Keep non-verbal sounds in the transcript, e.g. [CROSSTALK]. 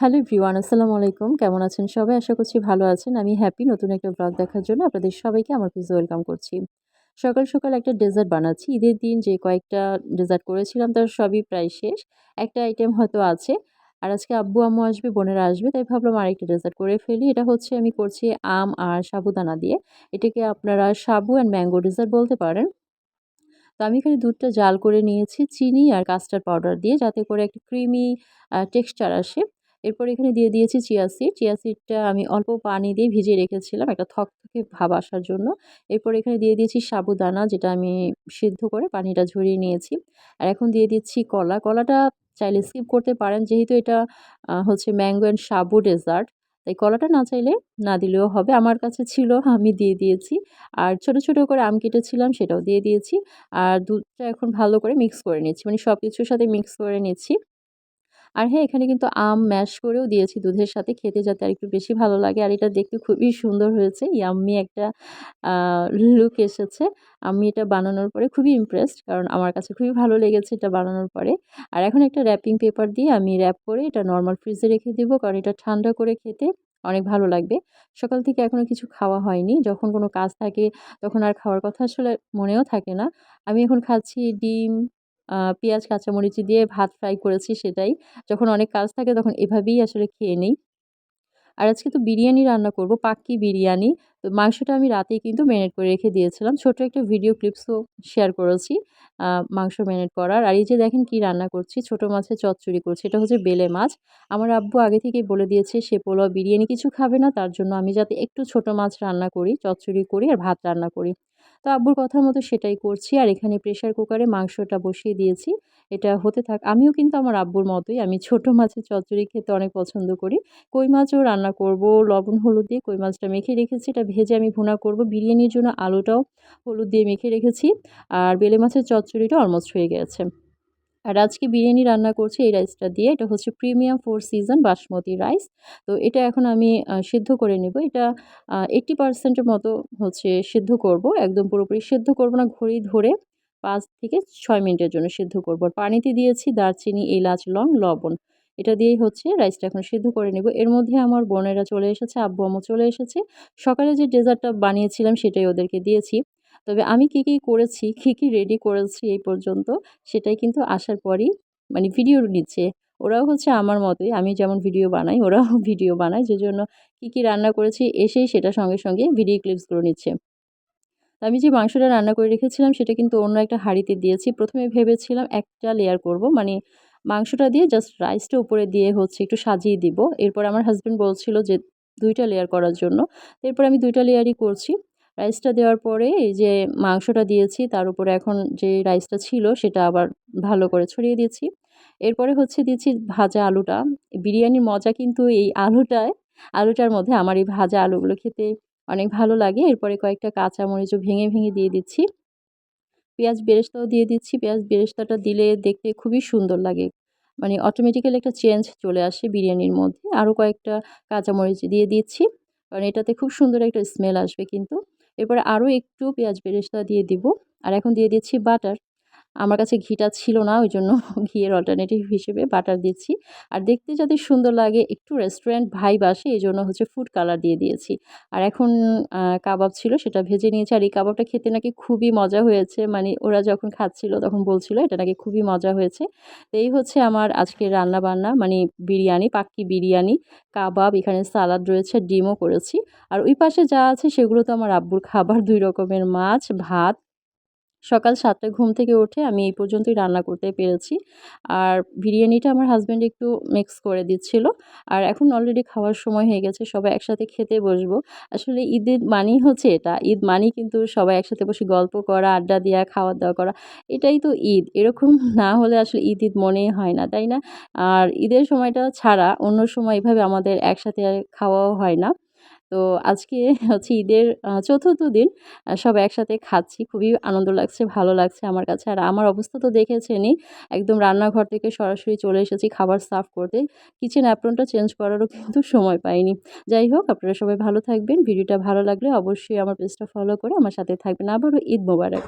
Hello everyone, আসসালামু আলাইকুম। কেমন আছেন সবাই? আশা করছি ভালো আছেন। আমি হ্যাপি নতুন একটা ব্লগ দেখার জন্য আপনাদের সবাইকে আমার পিজে ওয়েলকাম করছি। সকাল সকাল একটা ডেজার্ট বানাচ্ছি। ঈদের দিন যে কয়েকটা ডেজার্ট করেছিলাম তার সবই প্রায় শেষ। একটা আইটেম হয়তো আছে। আর আজকে আব্বু, আম্মু আসবে, বোনেরা আসবে, তাই ভাবলাম আরেকটা ডেজার্ট করে ফেলি। এটা হচ্ছে আমি করছি আম আর সাবুদানা দিয়ে। এটাকে আপনারা সাবু অ্যান্ড ম্যাঙ্গো ডেজার্ট বলতে পারেন। তো আমি এখানে দুধটা জাল করে নিয়েছি, চিনি আর কাস্টার্ড পাউডার দিয়ে, যাতে করে একটা ক্রিমি টেক্সচার আসে। এরপর এখানে দিয়ে দিয়েছি চিয়া সিড চিয়া সিডটা আমি অল্প পানি দিয়ে ভিজিয়ে রেখেছিলাম একটা থকথকে ভাব আসার জন্য। এরপর এখানে দিয়ে দিয়েছি সাবুদানা, যেটা আমি সিদ্ধ করে পানিটা ঝরিয়ে নিয়েছি। আর এখন দিয়ে দিচ্ছি কলা। কলাটা চাইলে স্কিপ করতে পারেন, যেহেতু এটা হচ্ছে ম্যাঙ্গো অ্যান্ড সাবু ডেজার্ট তাই কলাটা না চাইলে না দিলেও হবে। আমার কাছে ছিল, আমি দিয়ে দিয়েছি। আর ছোট ছোট করে আম কেটেছিলাম, সেটাও দিয়ে দিয়েছি। আর দুধটা এখন ভালো করে মিক্স করে নিচ্ছি। মানে সব কিছুর সাথে মিক্স করে নিচ্ছি। আর হ্যাঁ এখানে কিন্তু আম ম্যাশ করেও দিয়েছি দুধের সাথে, খেতে যাতে আর একটু বেশি ভালো লাগে। আর এটা দেখতে খুবই সুন্দর হয়েছে ইয়াম্মি একটা লুক এসেছে। আমি এটা বানানোর পরে খুবই ইমপ্রেসড কারণ আমার কাছে খুবই ভালো লেগেছে এটা বানানোর পরে। আর এখন একটা র্যাপিং পেপার দিয়ে আমি র্যাপ করে এটা নর্মাল ফ্রিজে রেখে দেবো, কারণ এটা ঠান্ডা করে খেতে অনেক ভালো লাগবে। সকাল থেকে এখনও কিছু খাওয়া হয়নি, যখন কোনো কাজ থাকে তখন আর খাওয়ার কথা আসলে মনেও থাকে না। আমি এখন খাচ্ছি ডিম পেঁয়াজ, কাঁচামরিচ দিয়ে ভাত ফ্রাই করেছি সেটাই। যখন অনেক কাজ থাকে তখন এভাবেই আসলে খেয়ে নিই। আর আজকে তো বিরিয়ানি রান্না করব, পাক্কি বিরিয়ানি। তো মাংসটা আমি রাতেই কিন্তু ম্যারিনেট করে রেখে দিয়েছিলাম। ছোট একটা ভিডিও ক্লিপসও শেয়ার করেছি মাংস ম্যানেট করার। আর এই যে দেখেন কি রান্না করছি, ছোট মাছের চচ্চড়ি করছি, এটা হচ্ছে বেলে মাছ। আমার আব্বু আগে থেকেই বলে দিয়েছে, সে পোলাও বিরিয়ানি কিছু খাবে না, তার জন্য আমি যাতে একটু ছোট মাছ রান্না করি, চচ্চড়ি করি আর ভাত রান্না করি। তো আব্বুর কথার মতো সেটাই করছি। আর এখানে প্রেশার কুকারে মাংসটা বসিয়ে দিয়েছি। এটা হতে থাক, আমিও কিন্তু আমার আব্বুর মতোই। আমি ছোট মাছের চচ্চড়ি খেতে অনেক পছন্দ করি। কই মাছও রান্না করব, লবণ, হলুদ দিয়ে কই মাছটা মেখে রেখেছি। এটা ভেজে আমি ভুনা করব। বিরিয়ানির জন্য আলুটাও হলুদ দিয়ে মেখে রেখেছি। আর বেলে মাছের চচ্চড়িটা অলমোস্ট হয়ে গেছে। আর আজকে বিরিয়ানি রান্না করছি এই রাইসটা দিয়ে। এটা হচ্ছে premium four season basmati rice. তো এটা এখন আমি সিদ্ধ করে নেব। এটা এইট্টি পার্সেন্টের মতো হচ্ছে সিদ্ধ করব। একদম পুরোপুরি সিদ্ধ করব না, ঘড়ি ধরে পাঁচ থেকে ছয় মিনিটের জন্য সিদ্ধ করব। পানিতে দিয়েছি দারচিনি, এলাচ, লং, লবণ। এটা দিয়েই হচ্ছে রাইসটা এখন সিদ্ধ করে নেব। এর মধ্যে আমার বোনেরা চলে এসেছে, আব্বু আম্মু চলে এসেছে। সকালে যে ডেজার্টটা বানিয়েছিলাম সেটাই ওদেরকে দিয়েছি। তবে আমি কী কী করেছি, কী কী রেডি করেছি এই পর্যন্ত সেটাই কিন্তু আসার পরই মানে ভিডিও নিচ্ছে। ওরাও হচ্ছে আমার মতোই, আমি যেমন ভিডিও বানাই, ওরাও [LAUGHS] ভিডিও বানায়, যে জন্য কী কী রান্না করেছি এসেই সেটা সঙ্গে সঙ্গে ভিডিও ক্লিপসগুলো নিচ্ছে। আমি যে মাংসটা রান্না করে রেখেছিলাম সেটা কিন্তু অন্য একটা হাঁড়িতে দিয়েছি। প্রথমে ভেবেছিলাম একটা লেয়ার করব মানে মাংসটা দিয়ে জাস্ট রাইসটা উপরে দিয়ে হচ্ছে একটু সাজিয়ে দিব। এরপর আমার হাজব্যান্ড বলছিল যে দুইটা লেয়ার করার জন্য। এরপর আমি দুইটা লেয়ারই করছি। রাইসটা দেওয়ার পরে এই যে মাংসটা দিয়েছি, তার উপরে এখন যে রাইসটা ছিল সেটা আবার ভালো করে ছড়িয়ে দিয়েছি। এরপরে হচ্ছে দিয়েছি ভাজা আলুটা। বিরিয়ানির মজা কিন্তু এই আলুটায়, আলুটার মধ্যে আমার এই ভাজা আলুগুলো খেতে অনেক ভালো লাগে। এরপরে কয়েকটা কাঁচা কাঁচামরিচও ভেঙে ভেঙে দিয়ে দিচ্ছি। পেঁয়াজ বেরেস্তাও দিয়ে দিচ্ছি। পেঁয়াজ বেরেস্তাটা দিলে দেখতে খুবই সুন্দর লাগে। মানে অটোমেটিক্যালি একটা চেঞ্জ চলে আসে বিরিয়ানির মধ্যে। আরও কয়েকটা কাঁচামরিচ দিয়ে দিচ্ছি। কারণ এটাতে খুব সুন্দর একটা স্মেল আসবে কিন্তু। এরপরে আরও একটু পেঁয়াজ বেরেস্তা দিয়ে দিব। আর এখন দিয়ে দিচ্ছি বাটার। আমার কাছে ঘিটা ছিল না ওই জন্য [LAUGHS] ঘিয়ের অল্টারনেটিভ হিসেবে বাটার দিচ্ছি। আর দেখতে যাতে সুন্দর লাগে, একটু রেস্টুরেন্ট ভাইব আসে এই জন্য হচ্ছে ফুড কালার দিয়ে দিয়েছি। আর এখন কাবাব ছিল, সেটা ভেজে নিয়েছি। আর এই কাবাবটা খেতে নাকি খুবই মজা হয়েছে। মানে ওরা যখন খাচ্ছিল, তখন বলছিল, এটা নাকি খুবই মজা হয়েছে। তো এই হচ্ছে আমার আজকে রান্না বান্না মানে বিরিয়ানি, পাক্কি বিরিয়ানি, কাবাব, এখানে সালাদ রয়েছে, ডিমও করেছি। আর ওই পাশে যা আছে, সেগুলো তো আমার আব্বুর খাবার। দুই রকমের মাছ, ভাত সকাল সাতটায় ঘুম থেকে উঠে আমি এই পর্যন্তই রান্না করতে পেরেছি। আর বিরিয়ানিটা আমার হাজব্যান্ড একটু মিক্স করে দিচ্ছিল। আর এখন অলরেডি খাওয়ার সময় হয়ে গেছে, সবাই একসাথে খেতে বসবো। আসলে ঈদের মানেই হচ্ছে এটা। ঈদ মানেই কিন্তু সবাই একসাথে বসে গল্প করা, আড্ডা দেওয়া খাওয়া দাওয়া করা। এটাই তো ঈদ। এরকম [LAUGHS] না হলে আসলে ঈদ ঈদ মনেই হয় না, তাই না? আর ঈদের সময়টা ছাড়া অন্য সময় এভাবে আমাদের একসাথে খাওয়াও হয় না। তো আজকে [LAUGHS] হচ্ছে ঈদের চতুর্থ দিন সব একসাথে খাচ্ছি। খুবই আনন্দ লাগছে, ভালো লাগছে আমার কাছে। আর আমার অবস্থা তো দেখেছেনই। একদম রান্নাঘর থেকে সরাসরি চলে এসেছি খাবার সার্ভ করতে। কিচেন অ্যাপ্রনটা চেঞ্জ করারও কিন্তু সময় পাইনি। যাই হোক, আপনারা সবাই ভালো থাকবেন। ভিডিওটা ভালো লাগলে অবশ্যই আমার পেজটা ফলো করে আমার সাথে থাকবেন। আবারও ঈদ মোবারক।